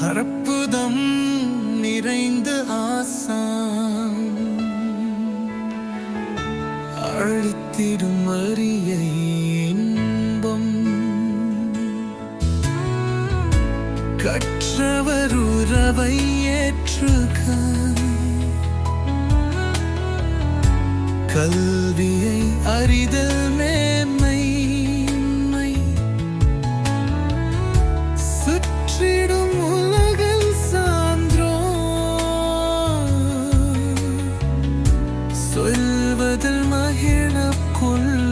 அற்புதம் நிறைந்த ஆசாம் அழித்திடும் அரிய இன்பம். கற்றவர் உறவை ஏற்றுக. கல்வியை அறிதல் மே சொல்வதில் மகிழக் கொள்வர்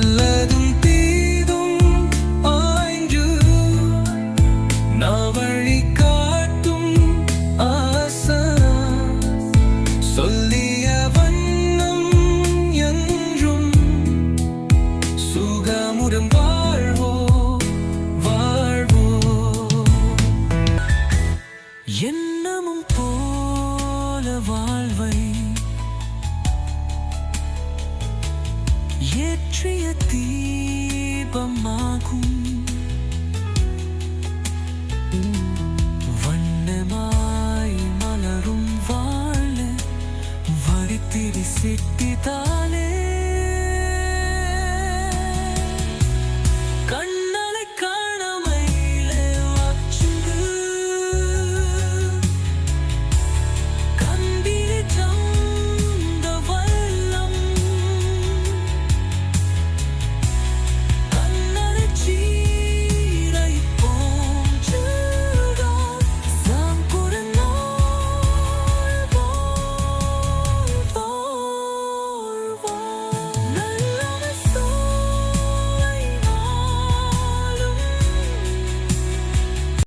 நல்லதும் தீதும் ஆய்ந்து நாவழி காட்டும் ஆசா. சொல்லிய வண்ணம் என்றும் சுகமுடன் வாழ்வோ வாழ்வோ. எண்ணமும் போல வாழ்வை ஏற்றிய தீபமாகும். வண்ணமாய் மலரும் வாழ வரித்திரி சித்திதான்